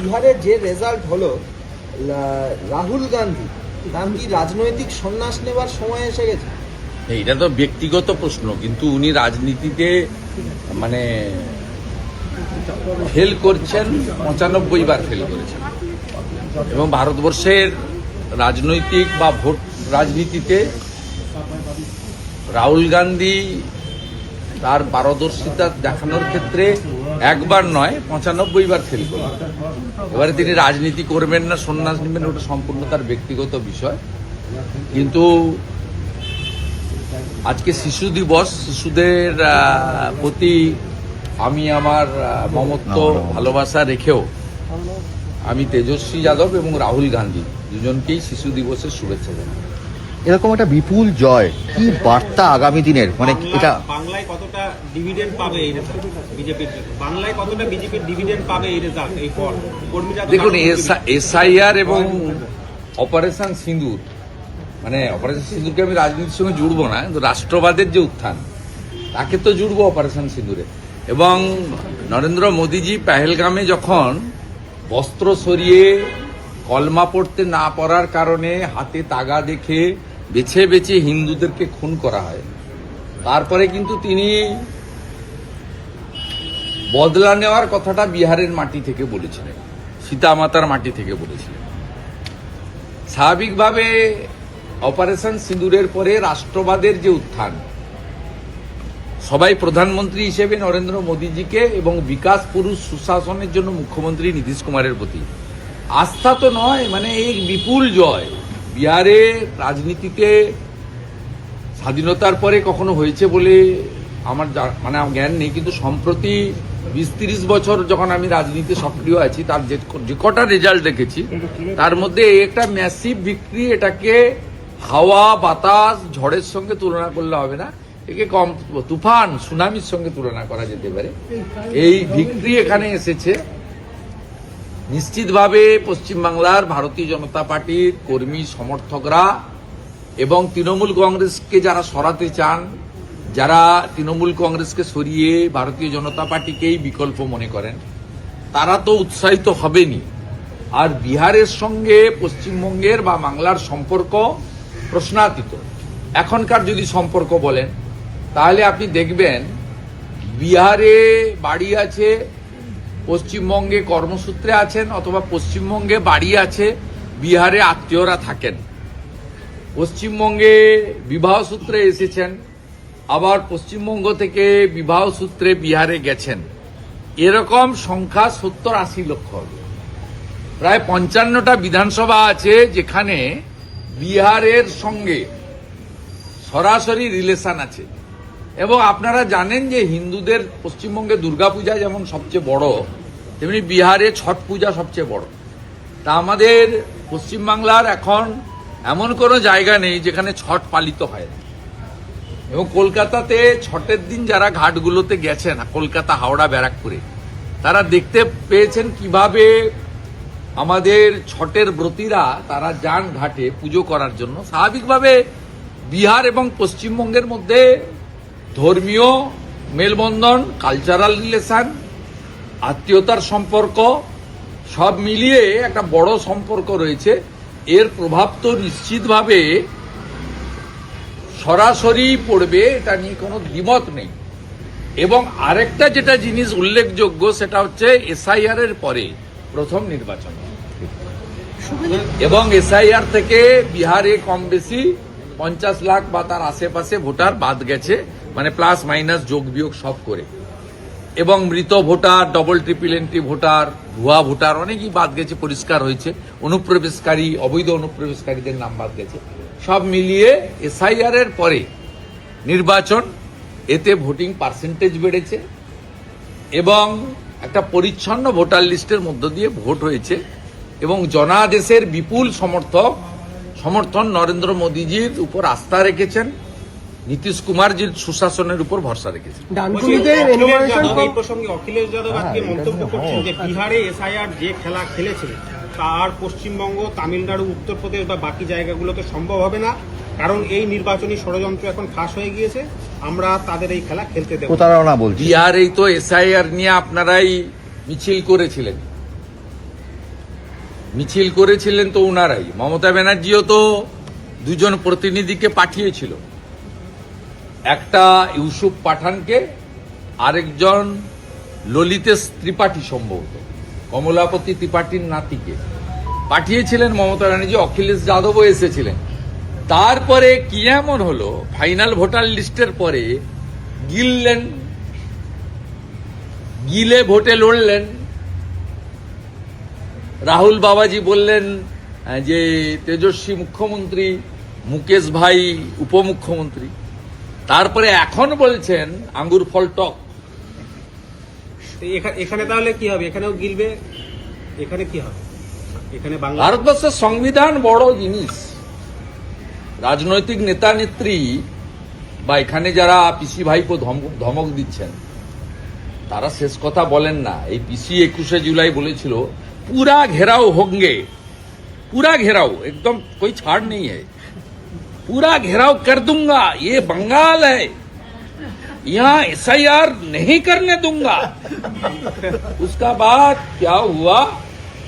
বিহারে যে রেজাল্ট হলো রাহুল গান্ধী কি রাজনৈতিক সন্ন্যাস নেবার সময় এসে গেছে? এটা তো ব্যক্তিগত প্রশ্ন, কিন্তু উনি রাজনীতিতে মানে ফেল করছেন, পঁচানব্বই বার ফেল করেছেন। এবং ভারতবর্ষের রাজনৈতিক বা ভোট রাজনীতিতে রাহুল গান্ধী তার পারদর্শিতা দেখানোর ক্ষেত্রে একবার নয় পঁচানব্বই বার ফেল করলেন এবারে তিনি রাজনীতি করবেন না সন্ন্যাস নেবেন ওটা সম্পূর্ণ তার ব্যক্তিগত বিষয়। কিন্তু আজকে শিশু দিবস শিশুদের প্রতি আমি আমার মমত্ব ভালোবাসা রেখেও আমি তেজস্বী যাদব এবং রাহুল গান্ধী দুজনকেই শিশু দিবসের শুভেচ্ছা জানাই। এরকম একটা বিপুল জয় কি বার্তা আগামী দিনের? মানে এটা বাংলায় কতটা ডিভিডেন্ড পাবে এই রেজাল্ট বিজেপির বাংলায় কতটা বিজেপির ডিভিডেন্ড পাবে এই রেজাল্ট এই ফল? কর্মীরা দেখুন এসআইআর এবং অপারেশন সিঁদুর মানে অপারেশন সিঁদুরকে আমি রাজনীতির সঙ্গে জুড়বো না কিন্তু রাষ্ট্রবাদের যে উত্থান তাকে তো জুড়বো অপারেশন সিঁদুরে এবং নরেন্দ্র মোদীজি পেহেলগামে যখন বস্ত্র সরিয়ে কলমা পড়তে না পড়ার কারণে হাতে তাগা দেখে বেছে বেছে হিন্দুদেরকে খুন করা হয়। তারপরে কিন্তু তিনি বদলা নেওয়ার কথাটা বিহারের মাটি থেকে বলেছিলেন, সীতামাতার মাটি থেকে বলেছিলেন। স্বাভাবিকভাবে অপারেশন সিঁদুরের পরে রাষ্ট্রবাদের যে উত্থান, সবাই প্রধানমন্ত্রী হিসেবে নরেন্দ্র মোদীজিকে এবং বিকাশ পুরুষ সুশাসনের জন্য মুখ্যমন্ত্রী নীতিশ কুমারের প্রতি। আস্থা তো নয় মানে এই বিপুল জয়। বিহারে রাজনীতিতে স্বাধীনতার পরে কখনো হয়েছে বলে আমার মানে আমার জ্ঞান নেই, কিন্তু সম্প্রতি বিশ তিরিশ বছর যখন আমি রাজনীতি সক্রিয় আছি, তার যে কটা রেজাল্ট দেখেছি, তার মধ্যে একটা ম্যাসিভ বিক্রি এটাকে হাওয়া, বাতাস, ঝড়ের সঙ্গে তুলনা করলে হবে না, একে কম তুফান, সুনামির সঙ্গে তুলনা করা যেতে পারে। এই ভিক্টরি এখানে এসেছে। নিশ্চিতভাবে পশ্চিমবাংলার ভারতীয় জনতা পার্টির কর্মী সমর্থকরা এবং তৃণমূল কংগ্রেসকে যারা সরাতে চান, যারা তৃণমূল কংগ্রেসকে সরিয়ে ভারতীয় জনতা পার্টিকেই বিকল্প মনে করেন, তারা তো উৎসাহিত হবেনি আর বিহারের সঙ্গে পশ্চিমবঙ্গের বা বাংলার সম্পর্ক প্রশ্নাতীত। এখনকার যদি সম্পর্ক বলেন, তাহলে আপনি দেখবেন বিহারে বাড়ি আছে পশ্চিমবঙ্গে কর্মসূত্রে আছেন অথবা পশ্চিমবঙ্গে বাড়ি আছে, বিহারে আত্মীয়রা থাকেন। পশ্চিমবঙ্গে বিবাহ সূত্রে এসেছেন, আবার পশ্চিমবঙ্গ থেকে বিবাহ সূত্রে বিহারে গেছেন। এরকম সংখ্যা সত্তর আশি লক্ষ। প্রায় পঞ্চান্নটা বিধানসভা আছে যেখানে বিহারের সঙ্গে সরাসরি রিলেশন আছে। এবং আপনারা জানেন যে হিন্দুদের পশ্চিমবঙ্গে দুর্গাপূজা যেমন সবচেয়ে বড় তেমনি বিহারে ছট পূজা সবচেয়ে বড়। তা আমাদের পশ্চিমবাংলার এখন এমন কোনো জায়গা নেই যেখানে ছট পালিত হয় এবং কলকাতাতে ছটের দিন যারা ঘাটগুলোতে গেছেন, কলকাতা, হাওড়া, ব্যারাকপুরে, তারা দেখতে পেয়েছেন কীভাবে আমাদের ছটের ব্রতীরা তারা যান ঘাটে পুজো করার জন্য। স্বাভাবিকভাবে বিহার এবং পশ্চিমবঙ্গের মধ্যে ধর্মীয় মেলবন্ধন কালচারাল রিলেশন আত্মীয়তার সম্পর্ক সব মিলিয়ে একটা বড় সম্পর্ক রয়েছে। এর প্রভাব তো নিশ্চিতভাবে সরাসরি পড়বে, এটা নিয়ে কোনো দ্বিমত নেই। এবং আরেকটা যেটা জিনিস উল্লেখযোগ্য, সেটা হচ্ছে এসআইআর এর পরে প্রথম নির্বাচন। এবং এসআইআর থেকে বিহারে কম বেশি পঞ্চাশ লাখ বা তার আশেপাশে ভোটার বাদ গেছে মানে প্লাস মাইনাস যোগ বিয়োগ সব করে। এবং মৃত voter double triple entry voter, ভুয়া ভোটার, অনেকই বাদ গেছে, পরিষ্কার হয়েছে। অনুপ্রবেশকারী, অবৈধ অনুপ্রবেশকারীদের নাম বাদ গেছে। সব মিলিয়ে এসআইআর এর পরে নির্বাচন, এতে ভোটিং পার্সেন্টেজ বেড়েছে এবং একটা পরিচ্ছন্ন ভোটার লিস্টের মধ্য দিয়ে ভোট হয়েছে এবং জনাদেশের বিপুল সমর্থক, সমর্থন নরেন্দ্র মোদীজির উপর আস্থা রেখেছেন। নীতিশ কুমারজির সুশাসনের উপর ভরসা এই প্রসঙ্গে অখিলেশ যাদব আজকে মন্তব্য করছেন যে বিহারে এসআইআর যে খেলা খেলেছে তার পশ্চিমবঙ্গ তামিলনাড়ু উত্তরপ্রদেশ বা বাকি জায়গাগুলোতে সম্ভব হবে না কারণ এই নির্বাচনী ষড়যন্ত্র এখন ফাঁস হয়ে গিয়েছে আমরা তাদের এই খেলা খেলতে দেব না। প্রতারণা বলছি। বিহারেই তো এসআইআর নিয়ে আপনারাই মিছিল করেছিলেন। মিছিল করেছিলেন তো উনারাই। মমতা ব্যানার্জিও তো দুজন প্রতিনিধিকে পাঠিয়েছিল। একটা ইউসুফ পাঠানকে আরেকজন ললিতেশ ত্রিপাঠী সম্ভবত, কমলাপতি ত্রিপাঠীর নাতিকে। পাঠিয়েছিলেন মমতা ব্যানার্জি, অখিলেশ যাদবও এসেছিলেন। তারপরে কি এমন হলো? ফাইনাল ভোটার লিস্টের পরে গিললেন, গিলে ভোটে লড়লেন। রাহুল বাবাজি বললেন যে তেজস্বী মুখ্যমন্ত্রী, মুকেশ ভাই উপমুখ্যমন্ত্রী। তারপরে এখন বলছেন আঙ্গুর ফল টক। এখানে তাহলে কি হবে? এখানেও গিলবে? এখানে কি হবে? এখানে ভারতবর্ষের সংবিধান বড় জিনিস। রাজনৈতিক নেতা নেত্রী বা এখানে যারা পিসি ভাইপো ধমক দিচ্ছেন তারা শেষ কথা বলেন না। এই পিসি একুশে জুলাই বলেছিল পুরা ঘেরাও হোঙ্গে। পুরা ঘেরাও। একদম কই ছাড় নেই হয় पूरा घेराव कर दूंगा ये बंगाल है यहाँ एस नहीं करने दूंगा उसका बाद क्या हुआ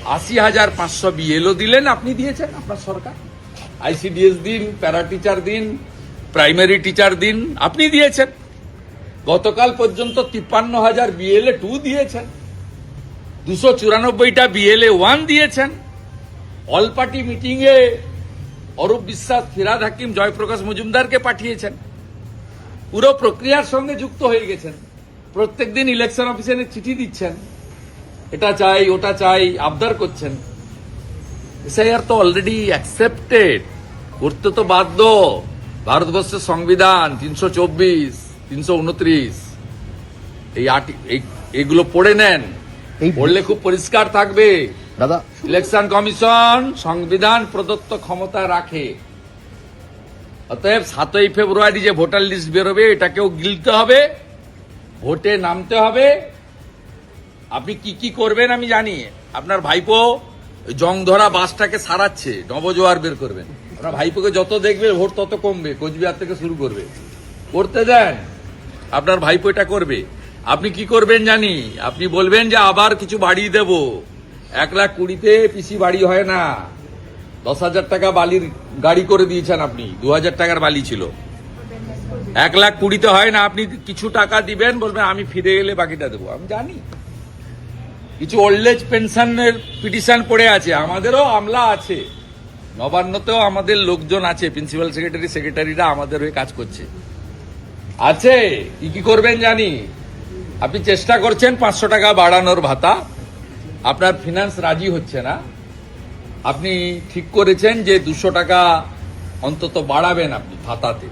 আশি হাজার পাঁচশো বিএলও দিলেন আপনি দিয়েছেন আপনার সরকার আইসিডিএস দিন প্যারা টিচার দিন প্রাইমারি টিচার দিন আপনি দিয়েছেন গতকাল পর্যন্ত তিপ্পান্ন হাজার বিএলএ টু দিয়েছেন দুশো চুরানব্বইটা বিএলএ ওয়ান দিয়েছেন অল পার্টি মিটিং এ অরূপ বিশ্বাস ফিরাদ হাকিম জয়প্রকাশ মজুমদারকে পাঠিয়েছেন। পুরো প্রক্রিয়ার সঙ্গে যুক্ত হয়ে গেছেন। প্রত্যেকদিন ইলেকশন অফিসে চিঠি দিচ্ছেন। এটা চাই ওটা চাই আবদার করছেন। এসআইআর তো অলরেডি অ্যাকসেপ্টেড করতে তো বাধ্য। ভারতবর্ষের সংবিধান তিনশো চব্বিশ তিনশো উনত্রিশ। এই আর্টি এই- এগুলো পড়ে নেন। পড়লে খুব পরিষ্কার থাকবে। দাদা। ইলেকশন কমিশন সংবিধান প্রদত্ত ক্ষমতা রাখে। অতএব সাতই ফেব্রুয়ারি যে ভোটার লিস্ট বেরোবে, এটাকেও গিলতে হবে, ভোটে নামতে হবে। আপনি কি কি করবেন আমি জানি। আপনার ভাইপো জং ধরা বাসটাকে সারাচ্ছে, নবজোয়ার বের করবেন। আপনার ভাইপোকে যত দেখবে, ভোট তত কমবে, কোচবিহার থেকে শুরু করবে। করতে দেন, আপনার ভাইপো এটা করবে। আপনি কি করবেন জানি, আপনি বলবেন যে আবার কিছু বাড়িয়ে দেব। এক লাখ কুড়িতে পিসি বাড়ি হয় না। দশ হাজার টাকা বালির গাড়ি করে দিয়েছেন আপনি, দু হাজার টাকার বালি ছিল। এক লাখ কুড়িতে হয় না, আপনি কিছু টাকা দিবেন, বলবেন আমি ফিরে এলে বাকিটা দেবো। আমি জানি। কিছু ওল্ড এজ পেনশনের পিটিশন পড়ে আছে, আমাদেরও আমলা আছে। নবান্নতেও আমাদের লোকজন আছে প্রিন্সিপাল সেক্রেটারি সেক্রেটারিরা আমাদের হয়ে কাজ করছে। আছে, কি কি করবেন জানি? আপনি চেষ্টা করছেন পাঁচশো টাকা বাড়ানোর ভাতা আপনার ফিনান্স রাজি হচ্ছে না, আপনি ঠিক করেছেন যে দুশো টাকা অন্তত বাড়াবেন আপনি ভাতাতে।